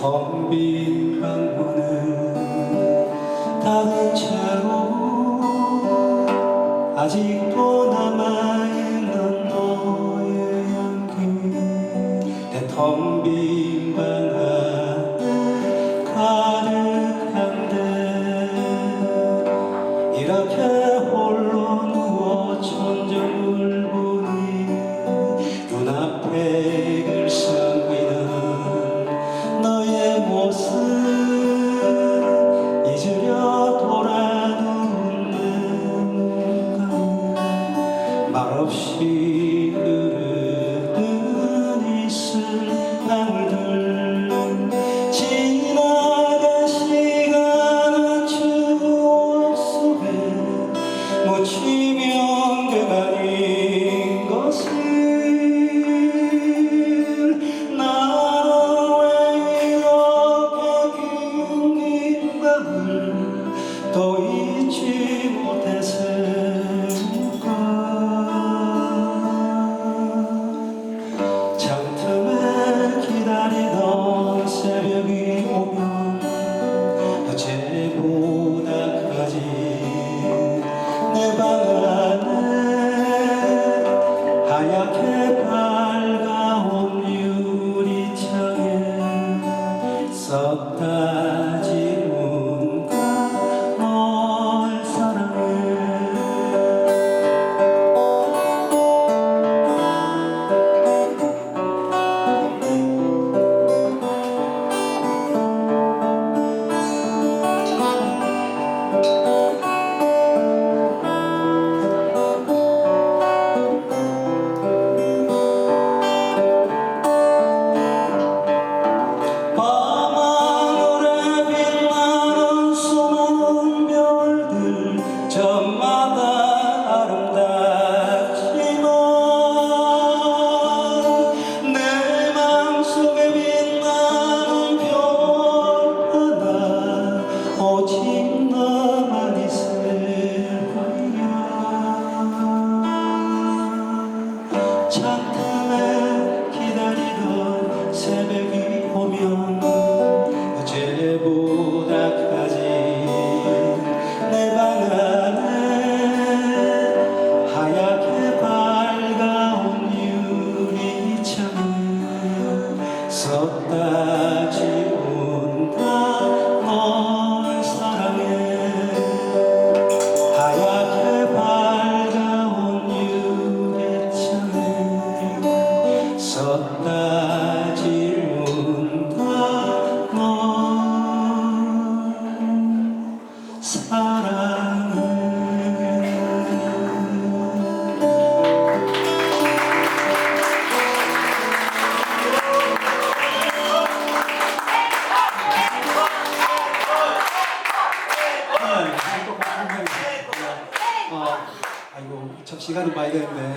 텅 빈 방문을 닫은 채로 아직도 남아있는 너의 향기. 내 텅 빈 방 안에 가득한데 이렇게 거치면 그날인 것을 나를 왜 이렇게 긴긴 밤을 더 창타 사랑을 아, 아, 아이고 참 시간이 많이 됐네.